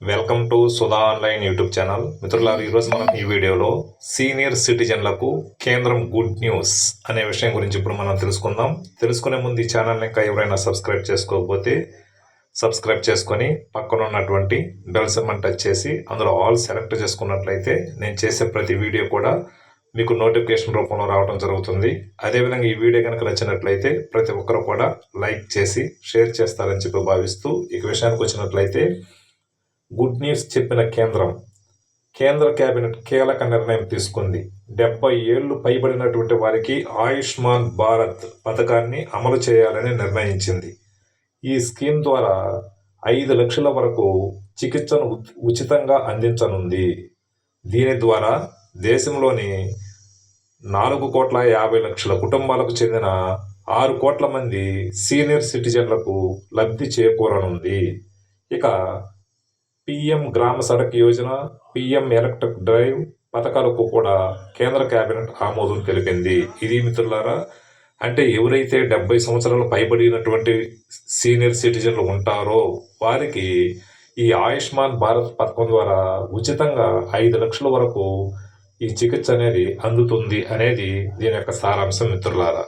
Welcome to Sudha online YouTube channel. మిత్రులారు ఈరోజు మనం ఈ వీడియోలో సీనియర్ సిటిజన్లకు కేంద్రం గుడ్ న్యూస్ అనే విషయం గురించి ఇప్పుడు మనం తెలుసుకుందాం. తెలుసుకునే ముందు ఈ ఛానల్ని ఇంకా ఎవరైనా సబ్స్క్రైబ్ చేసుకోకపోతే సబ్స్క్రైబ్ చేసుకొని పక్కన ఉన్నటువంటి బెల్ సింబల్ టచ్ చేసి అందులో ఆల్ సెలెక్ట్ చేసుకున్నట్లయితే నేను చేసే ప్రతి వీడియో కూడా మీకు నోటిఫికేషన్ రూపంలో రావడం జరుగుతుంది. అదేవిధంగా ఈ వీడియో కనుక నచ్చినట్లయితే ప్రతి ఒక్కరు కూడా లైక్ చేసి షేర్ చేస్తారని చెప్పి భావిస్తూ ఈ విషయానికి వచ్చినట్లయితే గుడ్ న్యూస్ చెప్పిన కేంద్రం. కేంద్ర కేబినెట్ కీలక నిర్ణయం తీసుకుంది. డెబ్బై ఏళ్ళు పైబడినటువంటి వారికి ఆయుష్మాన్ భారత్ పథకాన్ని అమలు చేయాలని నిర్ణయించింది. ఈ స్కీమ్ ద్వారా ఐదు లక్షల వరకు చికిత్సను ఉ- ఉచితంగా అందించనుంది. దీని ద్వారా దేశంలోని నాలుగు కోట్ల యాభై లక్షల కుటుంబాలకు చెందిన ఆరు కోట్ల మంది సీనియర్ సిటిజన్లకు లబ్ధి చేకూరనుంది. ఇక PM Gram Sadak Yojana PM electric drive పథకాలకు కూడా కేంద్ర కేబినెట్ ఆమోదం తెలిపింది. ఇది మిత్రులారా అంటే ఎవరైతే డెబ్బై సంవత్సరాలు పైబడినటువంటి సీనియర్ సిటిజన్లు ఉంటారో వారికి ఈ ఆయుష్మాన్ భారత్ పథకం ద్వారా ఉచితంగా ఐదు లక్షల వరకు ఈ చికిత్స అనేది అందుతుంది అనేది దీని యొక్క సారాంశం మిత్రులారా.